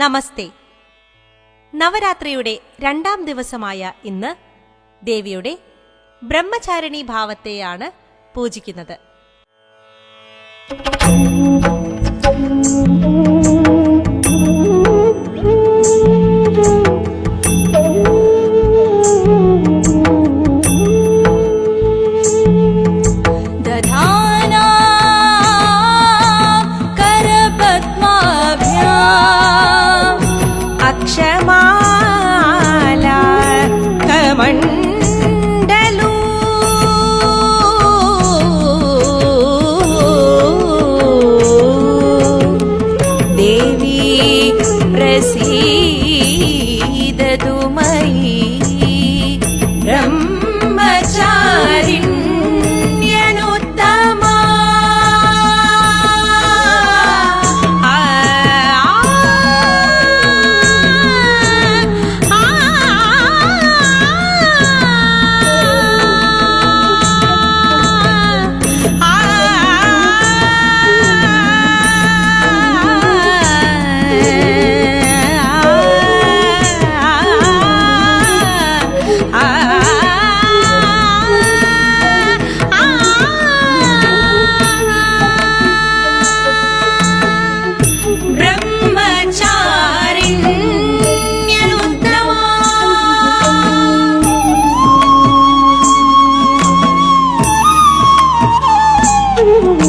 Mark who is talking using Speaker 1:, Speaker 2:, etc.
Speaker 1: നമസ്തേ. നവരാത്രിയുടെ രണ്ടാം ദിവസമായ ഇന്ന് ദേവിയുടെ ബ്രഹ്മചാരിണി ഭാവത്തെയാണ് പൂജിക്കുന്നത്.
Speaker 2: ക്ഷമാല
Speaker 1: കമണ്ട Ooh.